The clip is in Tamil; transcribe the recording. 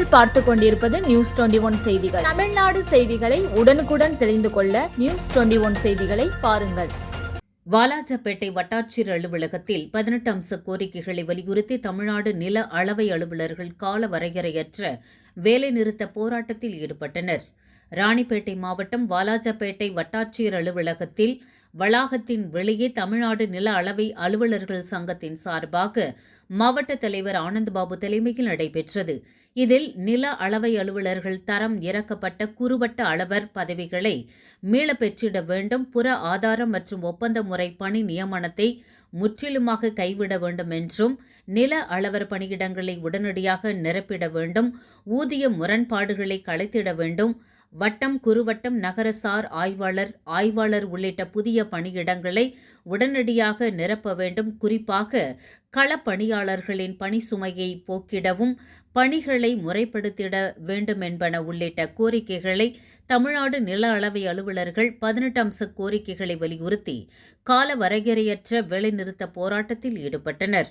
நீங்கள் பார்த்து கொண்டிருப்பது நியூஸ் டுவெண்டி ஒன் செய்திகள். தமிழ்நாடு செய்திகளை உடனுக்குடன் தெரிந்து கொள்ள நியூஸ் டுவெண்டி ஒன் செய்திகளை பாருங்கள். வாலாஜப்பேட்டை வட்டாட்சியர் அலுவலகத்தில் பதினெட்டு அம்ச கோரிக்கைகளை வலியுறுத்தி தமிழ்நாடு நில அளவை அலுவலர்கள் கால வரையறையற்ற வேலைநிறுத்த போராட்டத்தில் ஈடுபட்டனர். ராணிப்பேட்டை மாவட்டம் வாலாஜப்பேட்டை வட்டாட்சியர் அலுவலகத்தில் வளாகத்தின் வெளியே தமிழ்நாடு நில அளவை அலுவலர்கள் சங்கத்தின் சார்பாக மாவட்ட தலைவர் ஆனந்தபாபு தலைமையில் நடைபெற்றது. இதில் நில அளவை அலுவலர்கள் தரம் இறக்கப்பட்ட குறுவட்ட அளவர் பதவிகளை மீள பெற்றிட வேண்டும். புற ஆதாரம் மற்றும் ஒப்பந்த முறை பணி நியமனத்தை முற்றிலுமாக கைவிட வேண்டும் என்றும் நில அளவர் பணியிடங்களை உடனடியாக நிரப்பிட வேண்டும். ஊதிய முரண்பாடுகளை களைத்திட வேண்டும். வட்டம் குறுவட்டம் நகரசார் ஆய்வாளர் ஆய்வாளர் உள்ளிட்ட புதிய பணியிடங்களை உடனடியாக நிரப்ப வேண்டும். குறிப்பாக களப்பணியாளர்களின் பணி சுமையை போக்கிடவும் பணிகளை முறைப்படுத்திட வேண்டும் என்பன உள்ளிட்ட கோரிக்கைகளை தமிழ்நாடு நில அளவை அலுவலர்கள் பதினெட்டு அம்ச கோரிக்கைகளை வலியுறுத்தி கால வரையறையற்ற வேலைநிறுத்த போராட்டத்தில் ஈடுபட்டனர்.